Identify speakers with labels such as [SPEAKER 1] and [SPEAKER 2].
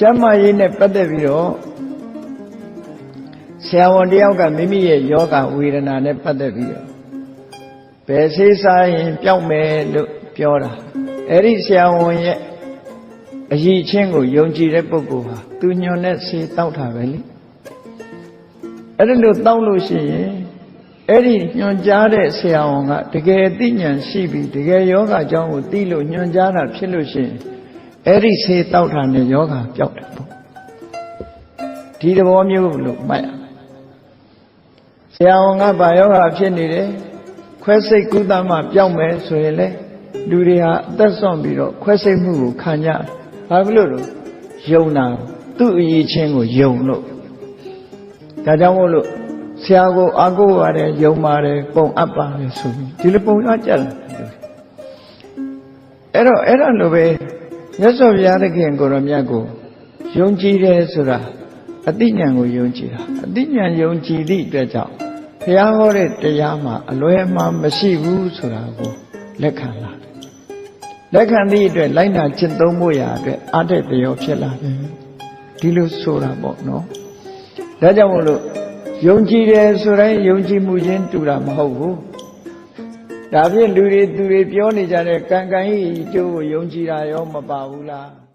[SPEAKER 1] ကျမ်းမာရေးနဲ့ပတ်သက်ပြီးတော့ဆရာဝန်တယောက်ကမိမိရဲ့ယောဂဝေဒနာနဲ့ပတ်သက်ပြီးတော့ဘယ်ဆေးစားရင်ပျောက်မယ်လို့ပြောတာအဲ့ဒီဆရာဝန်ရဲ့အရေးချင်းကိုယုံကြည်တဲ့ပုဂ္ဂိုလ်ဟာသူညွန်တဲ့ဆေးတောက်တာပဲလေအဲ့ဒါလို့တောက်လို့ရှိရင်အဲ့ဒီညွန်ကြားတဲ့ဆရာဝန်ကတကယ်သိဉာဏ်ရှိပြီးတကယ်ယောဂအကြောင်းကိုသိလို့ညွန်ကြားတာဖြစ်လို့ရှိရင် အဲ့ဒီဆေးတောက်တာနဲ့ယောဂပျောက်တယ်ပေါ့ဒီသဘောမျိုးလို့မှတ်ရမယ်ဆရာဝန်ကဘာယောဂဖြစ်နေတယ်ခွဲစိတ်ကုသမှပျောက်မယ်ဆိုရင်လေလူတွေဟာအသက်ဆုံးပြီးတော့ခွဲစိတ်မှုကိုခံကြဘာဖြစ်လို့လဲယုံနာသူ့အရေးချင်းကိုယုံလို့ဒါကြောင့်မို့လို့ဆရာကိုအာကိုရတယ်ယုံပါတယ်ပုံအပ်ပါတယ်ဆိုပြီးဒီလိုပုံရကြတယ်အဲ့တော့အဲ့ဒါလိုပဲ မြတ်စွာဘုရားသခင်ကိုရောမြတ်ကိုယုံကြည်တယ်ဆိုတာအတိညာဏ်ကိုယုံကြည်တာအတိညာဏ်ယုံကြည်သည့်အတွက်ကြောင့်ဘုရားဟောတဲ့တရားမှာအလွဲအမှားမရှိဘူးဆိုတာကိုလက်ခံလာတယ်လက်ခံသည့်အတွက်လိုက်နာကျင့်သုံးဖို့ရာအတွက်အားတဲ့တရောဖြစ်လာတယ်ဒီလိုဆိုတာပေါ့နော်ဒါကြောင့်မို့လို့ယုံကြည်တယ်ဆိုတိုင်းယုံကြည်မှုချင်းတူတာမဟုတ်ဘူး ဒါဖြင့်လူတွေသူတွေပြောနေကြတဲ့ကံကံဤအကျိုးကိုယုံကြည်တာရောမပါဘူးလား